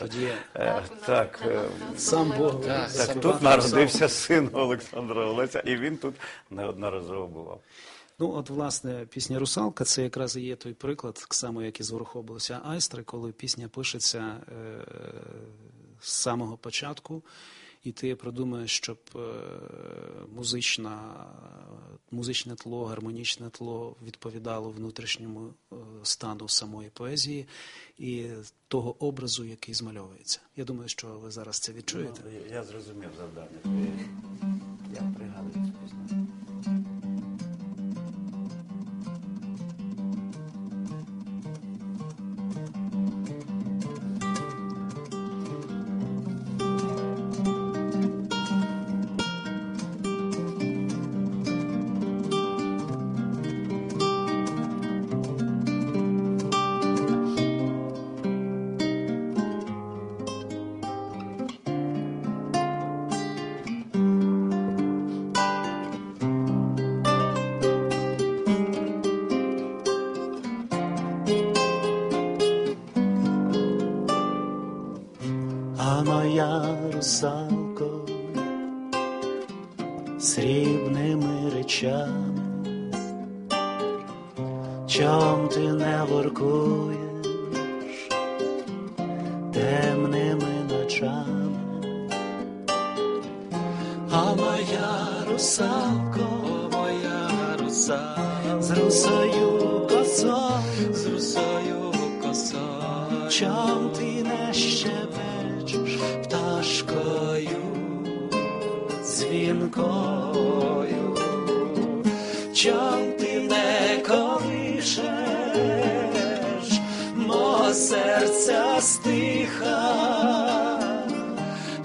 Тоді е, так, е, сам Бог Так, так сам тут Бог народився син Олександра Олеся, і він тут неодноразово бував. Ну, от, власне, пісня Русалка це якраз і є той приклад, так само, як і з Ворохобилися Айстри, коли пісня пишеться е, з самого початку, і ти продумаєш, щоб е, музична, музичне тло, гармонічне тло відповідало внутрішньому е, стану самої поезії і того образу, який змальовується. Я думаю, що ви зараз це відчуєте. Ну, я зрозумів завдання. Моя русалко срібними речами, чом ти не воркуєш темними ночами, а моя русалко, моя русалко, з русою косою, з русою косою, чом ти не щебечеш пташкою, дзвінкою, чом ти не колишеш мого серця стиха,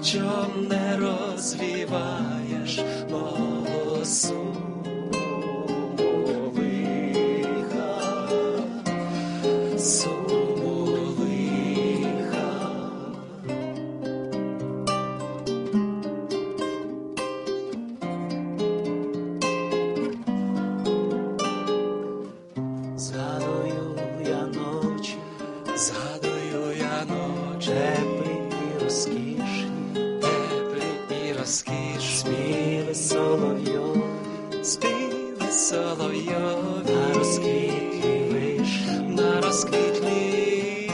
чом не розвіваєш співи соловйові, співи соловйові, на розквітлі вишні, на розквітлі,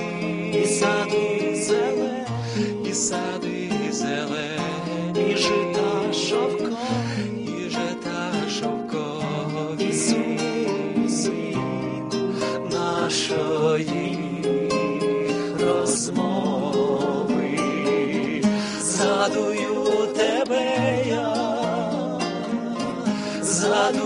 і сади зелені, і сади зелені, і жита шовкові, і жита шовкові, і суму нашої розмови, Shalom.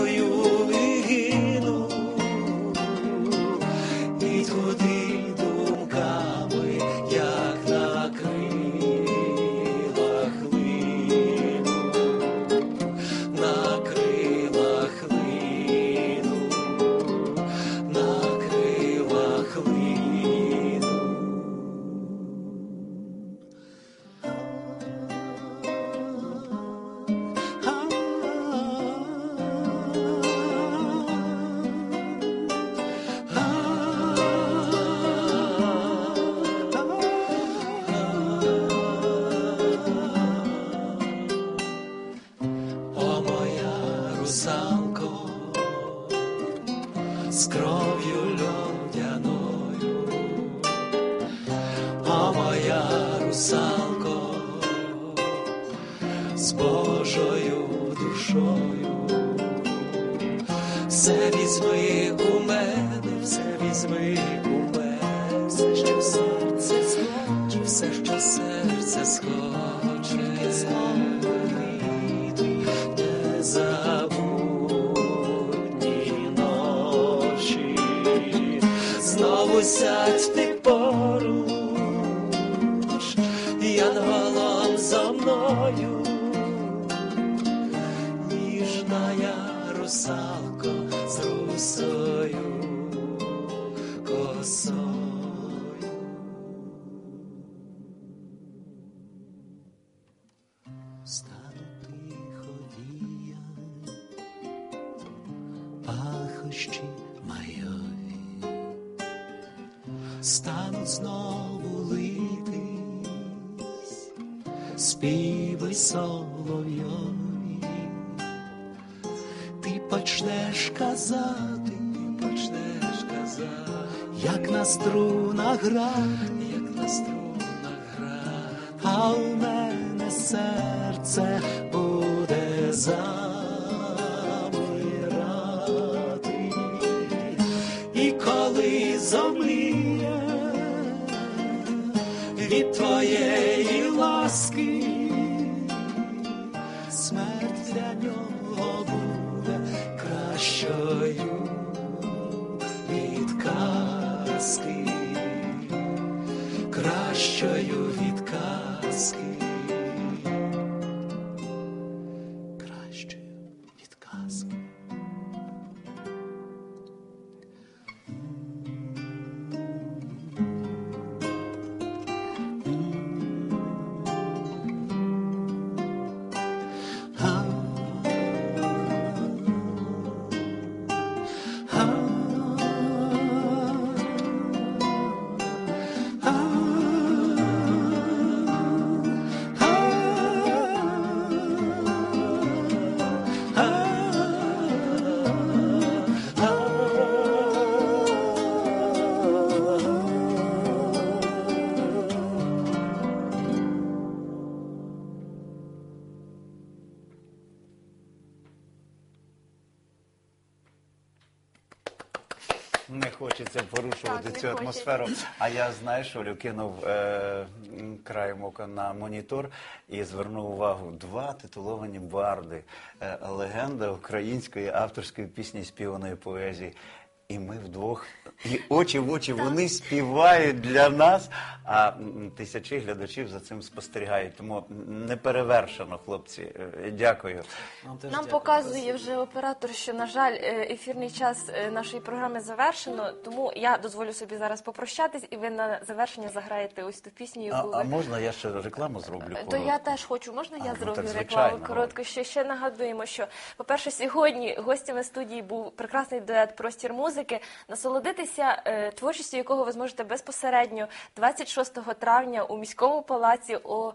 З Божою душою, все візьми у мене, все візьми у мене, все, що серце схоче, все, що серце схоче, незабутні ночі, знову сядь ти Стану тихо віяти, пахощі майові, стануть знову лити співи соловйові, ти почнеш казати, ти почнеш казати, як на струнах грати, як на струнах грати, а у мене серце буде замирати. І коли зомліє від твоєї ласки, Не хочеться порушувати цю атмосферу. А я знаєш, Олю, кинув е, краєм ока на монітор і звернув увагу два титуловані барди, е, легенда української авторської пісні співаної поезії. І ми вдвох, і очі в очі вони співають для нас, а тисячі глядачів за цим спостерігають. Тому не перевершено, хлопці. Е, Дякую. Нам показує вже оператор, що на жаль, е, ефірний час е, нашої програми завершено. Тому я дозволю собі зараз попрощатись, і ви на завершення заграєте ось ту пісню, А, яку а ви можна я ще рекламу зроблю? То я теж хочу, можна я ну, зроблю рекламу коротко? Що ще нагадуємо, що, по-перше, сьогодні гостями студії був прекрасний дует Простір музики, насолодитися е, творчістю якого ви зможете безпосередньо 26 травня у міському палаці о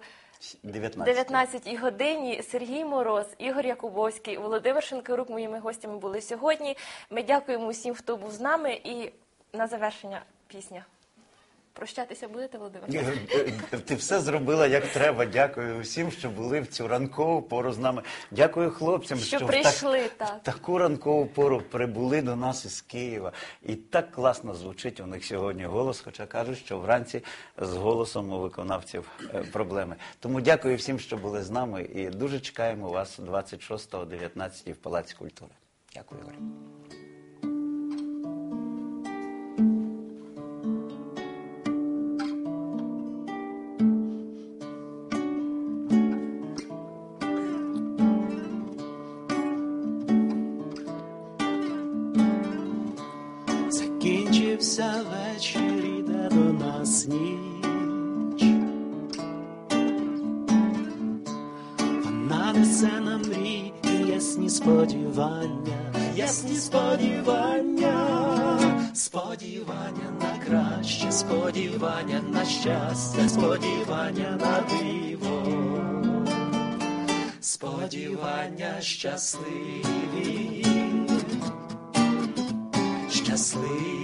19. 19 годині Сергій Мороз, Ігор Якубовський, Володимир Шенкерук моїми гостями були сьогодні. Ми дякуємо усім, хто був з нами. І на завершення пісня. Прощатися будете, Володимир? Е, Ти все зробила як треба. Дякую усім, що були в цю ранкову пору з нами. Дякую хлопцям, Що в прийшли, так, так. в таку ранкову пору прибули до нас із Києва. І так класно звучить у них сьогодні голос, хоча кажуть, що вранці з голосом у виконавців е, проблеми. Тому дякую всім, що були з нами, і дуже чекаємо вас 26 о 19 в Палаці культури. Дякую, Ігор. Нас ніч. Вона несе нам мрії, і ясні сподівання, ясні сподівання, сподівання на краще, сподівання на щастя, сподівання на диво, сподівання щасливі щасливі.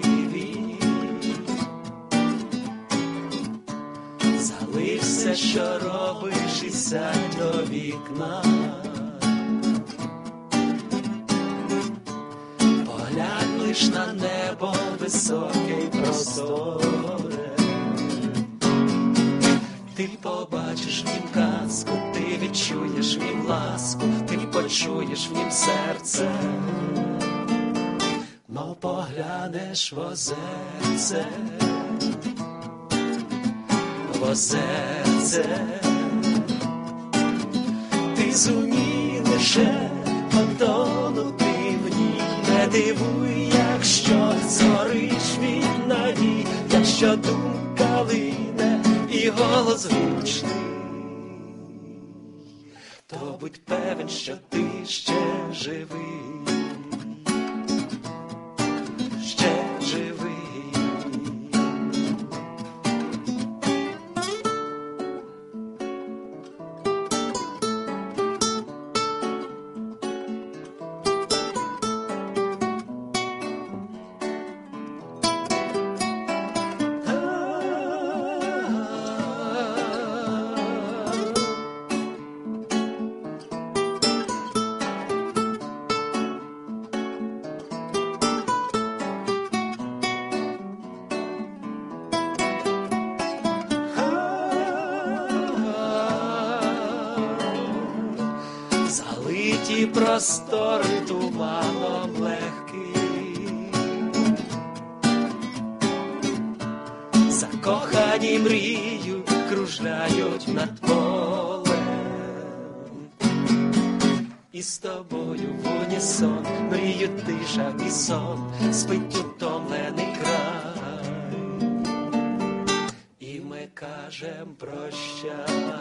Що робиш, і сядь до вікна. Поглянь лиш на небо високе й просторе. Ти побачиш в нім казку, ти відчуєш в нім ласку, ти почуєш в нім серце. Мов поглянеш в озерце, в озерце, ти зумій лише потонути в ній, не дивуй, якщо згориш від надій, якщо думка лине і голос гучний, то будь певен, що ти ще живий. Простори туманом легкий. Закохані мрію кружляють над полем. І з тобою в унісон мрію тиша і сон, спить утомлений край. І ми кажем прощай.